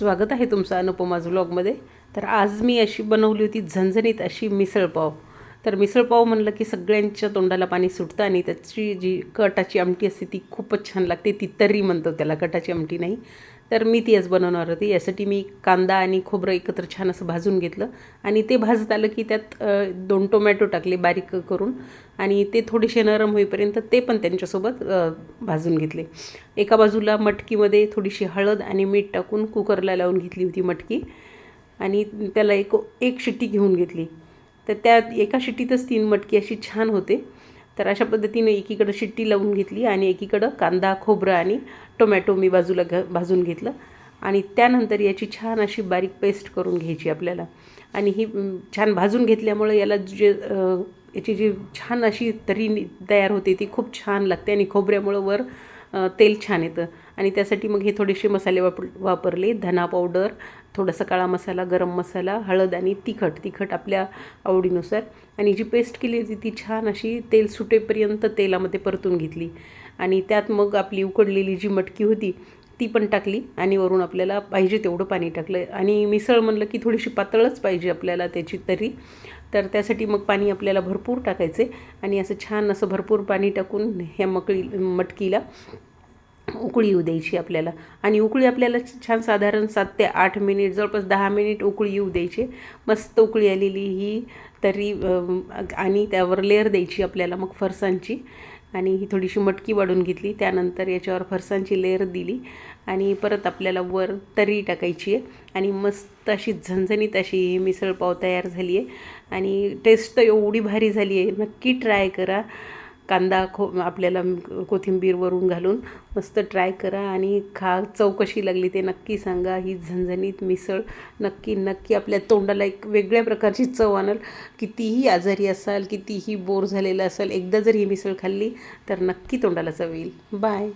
स्वागत आहे तुमचं अनुपमाज व्लॉगमध्ये तर आज मी अशी बनवली होती झणझणीत अशी मिसळपाव तर मिसळपाव म्हणलं की सगळ्यांच्या तोंडाला पाणी सुटतं आणि त्याची जी कटाची आमटी असते ती खूपच छान लागते. ती तर्री म्हणतो त्याला कटाची आमटी नाही. तर मी ती आज बनवणार होती. यासाठी मी कांदा आणि खोबरं एकत्र छान असं भाजून घेतलं आणि ते भाजत आलं की त्यात दोन टोमॅटो टाकले बारीक करून आणि ते थोडेसे नरम होईपर्यंत ते पण त्यांच्यासोबत भाजून घेतले. एका बाजूला मटकीमध्ये थोडीशी हळद आणि मीठ टाकून कुकरला लावून घेतली होती मटकी आणि त्याला एक एक शिट्टी घेऊन घेतली. तर त्या एका शिट्टीतच तीन मटकी अशी छान होते. तर अशा पद्धतीने एकीकडं शिट्टी लावून घेतली आणि एकीकडं कांदा खोबरं आणि टोमॅटो मी बाजूला घ भाजून घेतलं. आणि त्यानंतर याची छान अशी बारीक पेस्ट करून घ्यायची आपल्याला. आणि ही छान भाजून घेतल्यामुळं याला जे याची जी छान अशी तरी तयार होते ती खूप छान लागते आणि खोबऱ्यामुळं वर तेल छान येतं. आणि त्यासाठी मग हे थोडेसे मसाले वापर वापरले. धना पावडर थोडासा काळा मसाला गरम मसाला हळद आणि तिखट तिखट आपल्या आवडीनुसार. आणि जी पेस्ट केली होती ती छान अशी तेल सुटेपर्यंत तेलामध्ये परतून घेतली. आणि त्यात मग आपली उकडलेली जी मटकी होती ती पण टाकली आणि वरून आपल्याला पाहिजे तेवढं पाणी टाकलं. आणि मिसळ म्हणलं की थोडीशी पातळच पाहिजे आपल्याला त्याची तरी. तर त्यासाठी मग पाणी आपल्याला भरपूर टाकायचे. आणि असं छान असं भरपूर पाणी टाकून ह्या मकळी मटकीला उकळी येऊ द्यायची आपल्याला. आणि उकळी आपल्याला छान साधारण सात ते आठ मिनिट जवळपास दहा मिनिट उकळी येऊ द्यायची. मस्त उकळी आलेली ही तरी आणि त्यावर लेअर द्यायची आपल्याला मग फरसांची आणि ही थोडीशी मटकी वाढून घेतली त्यानंतर याच्यावर फरसांची लेअर दिली. आणि परत आपल्याला वर तरी टाकायची आहे. आणि मस्त अशी झणझणीत अशी ही मिसळपाव तयार झाली आहे. आणि टेस्ट तर एवढी भारी झाली आहे. नक्की ट्राय करा. कांदा खो आपल्याला कोथिंबीरवरून घालून मस्त ट्राय करा आणि खा. चव कशी लागली ते नक्की सांगा. ही झणझणीत मिसळ नक्की नक्की आपल्या तोंडाला एक वेगळ्या प्रकारची चव आणल. कितीही आजारी असाल कितीही बोर झालेलं असाल एकदा जर ही मिसळ खाल्ली तर नक्की तोंडाला चव येईल. बाय